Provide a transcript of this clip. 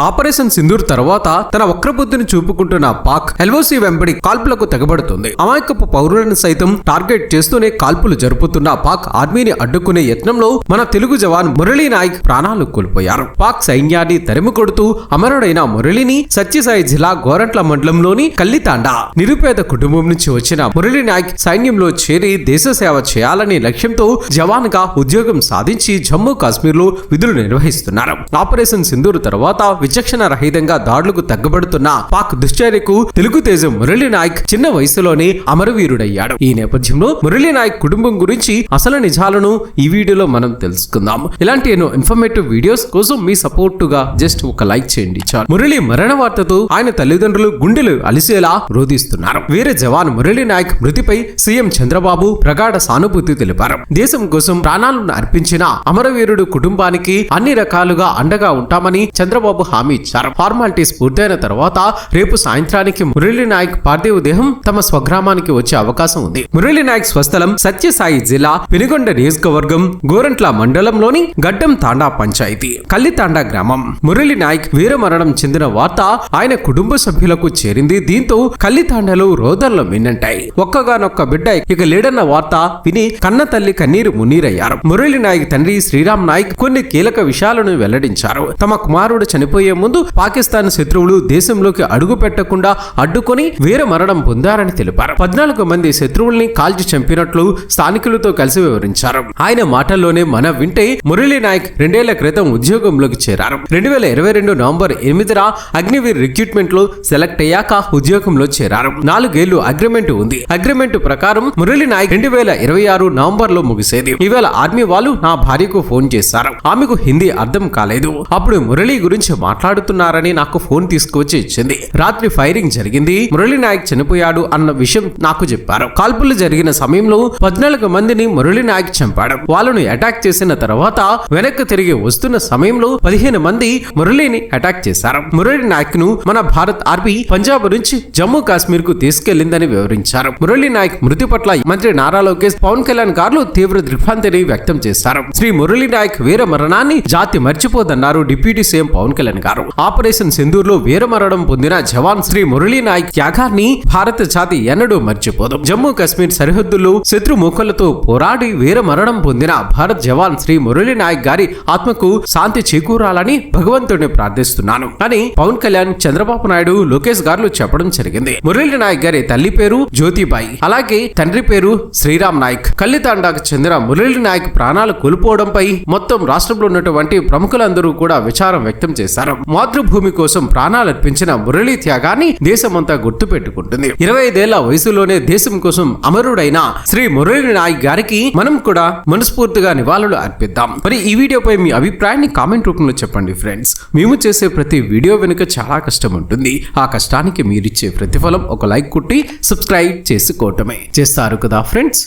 Operation Sindoor తర్వాత తన వక్రబుద్ధిని చూపుకుంటున్న Pak LOC వెంబడి కాల్పులకు తెగబడుతుంది. అమాయకపు పౌరులను సైతం టార్గెట్ చేస్తూనే కాల్పులు జరుపుతున్న పాక్ ఆర్మీని అడ్డుకునే యత్నంలో మన తెలుగు జవాన్ మురళీ నాయక్ ప్రాణాలు కోల్పోయారు. పాక్ సైన్యాన్ని తరిమి కొడుతూ అమరుడైన మురళిని సత్యసాయి జిల్లా గోరంట్ల మండలంలోని కల్లితాండా. నిరుపేద కుటుంబం నుంచి వచ్చిన మురళీ నాయక్ సైన్యంలో చేరి దేశ సేవ చేయాలనే లక్ష్యంతో జవాన్గా ఉద్యోగం సాధించి జమ్మూ కాశ్మీర్లో విధులు నిర్వహిస్తున్నారు. ఆపరేషన్ సింధూర్ తర్వాత విచక్షణ రహితంగా దాడులకు తగ్గబడుతున్న పాక్ దుశ్చర్యకు తెలుగు తేజం మురళీ నాయక్ చిన్న వయసులోనే అమరవీరుడయ్యాడు. ఈ నేపథ్యంలో మురళీ నాయక్ కుటుంబం గురించి అసలు నిజాలను ఈ వీడియోలో మనం తెలుసుకుందాం. ఇలాంటి ఎన్నో ఇన్ఫర్మేటివ్ వీడియోస్ కోసం మీ సపోర్ట్గా జస్ట్ ఒక లైక్ చేయండి చాలు. మురళి మరణ వార్తతో ఆయన తల్లిదండ్రులు గుండెలు అలిసేలా రోధిస్తున్నారు. వీర జవాన్ మురళి నాయక్ మృతిపై సీఎం చంద్రబాబు ప్రగాఢ సానుభూతి తెలిపారు. దేశం కోసం ప్రాణాలను అర్పించిన అమరవీరుడు కుటుంబానికి అన్ని రకాలుగా అండగా ఉంటామని చంద్రబాబు హామీ ఇచ్చారు. ఫార్మాలిటీస్ పూర్తయిన తర్వాత రేపు సాయంత్రానికి మురళీ నాయక్ పార్థివ దేహం తమ స్వగ్రామానికి వచ్చే అవకాశం ఉంది. మురళీ నాయక్ స్వస్థలం సత్యసాయి జిల్లా పెనుగొండ నియోజకవర్గం గోరంట్ల మండలంలోని గడ్డం తాండా పంచాయతీ కల్లితాండా గ్రామం. మురళీ నాయక్ వీరమరణం చెందిన వార్త ఆయన కుటుంబ సభ్యులకు చేరింది. దీంతో కల్లితాండలు రోదల్లో మిన్నంటాయి. ఒక్కగానొక్క బిడ్డ ఇక లేడన్న వార్త విని కన్న తల్లి కన్నీరు మున్నీరయ్యారు. మురళీ నాయక్ తండ్రి శ్రీరామ్ నాయక్ కొన్ని కీలక విషయాలను వెల్లడించారు. తమ కుమారుడు చనిపోయి ముందు పాకిస్తాన్ శత్రువులు దేశంలోకి అడుగు పెట్టకుండా అడ్డుకొని వీర మరణం పొందారని తెలిపారు. పద్నాలుగు మంది శత్రువుల్ని కాల్చి చంపినట్లు స్థానికులతో కలిసి వివరించారు. ఆయన మాటల్లోనే మన వింటే మురళీ నాయక్ రెండేళ్ళ క్రితం ఉద్యోగంలోకి చేరారు. రెండు వేల ఇరవై రెండు నవంబర్ ఎనిమిదిన అగ్నివీర్ రిక్రూట్మెంట్లో సెలెక్ట్ అయ్యాక ఉద్యోగంలో చేరారు. నాలుగేళ్ళు అగ్రిమెంట్ ఉంది. అగ్రిమెంట్ ప్రకారం మురళీ నాయక్ రెండు వేల ఇరవై ఆరు నవంబర్లో ముగిసేది. ఇవాళ ఆర్మీ వాళ్ళు నా భార్యకు ఫోన్ చేశారు. ఆమెకు హిందీ అర్థం కాలేదు. అప్పుడు మురళి గురించి మాట్లాడుతున్నారని నాకు ఫోన్ తీసుకువచ్చి ఇచ్చింది. రాత్రి ఫైరింగ్ జరిగింది. మురళీ నాయక్ చనిపోయాడు అన్న విషయం నాకు చెప్పారు. కాల్పులు జరిగిన సమయంలో పద్నాలుగు మందిని మురళీ నాయక్ చంపాడు. వాళ్ళను అటాక్ చేసిన తర్వాత వెనక్కి తిరిగి వస్తున్న సమయంలో పదిహేను మంది మురళిని అటాక్ చేశారు. మురళీ నాయక్ను మన భారత్ ఆర్మీ పంజాబ్ నుంచి జమ్మూ కాశ్మీర్కు తీసుకెళ్ళిందని వివరించారు. మురళీ నాయక్ మృతి పట్ల మంత్రి నారా లోకేష్ పవన్ కళ్యాణ్ గారు తీవ్ర దిగ్భ్రాంతిని వ్యక్తం చేశారు. శ్రీ మురళీ నాయక్ వీర మరణాన్ని జాతి మర్చిపోదన్నారు deputy CM Pawan Kalyan garu operation సింధూర్లో వీరమరణం పొందిన జవాన్ శ్రీ మురళీ నాయక్ త్యాగాన్ని భారత జాతి ఎన్నడూ మర్చిపోదు. జమ్మూ కాశ్మీర్ సరిహద్దుల్లో శత్రు మూకలతో పోరాడి వీరమరణం పొందిన భారత్ జవాన్ శ్రీ మురళీ నాయక్ గారి ఆత్మకు శాంతి చేకూరాలని భగవంతుడిని ప్రార్థిస్తున్నాను. అని పవన్ కళ్యాణ్ చంద్రబాబు నాయుడు లోకేష్ గారు చెప్పడం జరిగింది. మురళీ నాయక్ గారి తల్లి పేరు జ్యోతిబాయి. అలాగే తండ్రి పేరు శ్రీరామ్ నాయక్. కల్లితాండాకు చెందిన మురళీ నాయక్ ప్రాణాలు కోల్పోవడంపై మొత్తం రాష్ట్రంలో ఉన్నటువంటి ప్రముఖులందరూ కూడా విచారం వ్యక్తం చేశారు. మాతృభూమి కోసం ప్రాణాలర్పించిన మురళీ త్యాగాన్ని దేశమంతా గుర్తు పెట్టుకుంటుంది ఇరవై ఐదేళ్ళ వయసులోనే దేశం కోసం అమరుడైన శ్రీ మురళీ నాయక్ గారికి మనం కూడా మనస్ఫూర్తిగా నివాళులు అర్పిద్దాం. మరి ఈ వీడియోపై మీ అభిప్రాయాన్ని కామెంట్ రూపంలో చెప్పండి ఫ్రెండ్స్. మేము చేసే ప్రతి వీడియో వెనుక చాలా కష్టం ఉంటుంది. ఆ కష్టానికి మీరిచ్చే ప్రతిఫలం ఒక లైక్ కుట్టి సబ్స్క్రైబ్ చేసుకోవటమే. చేస్తారు కదా ఫ్రెండ్స్?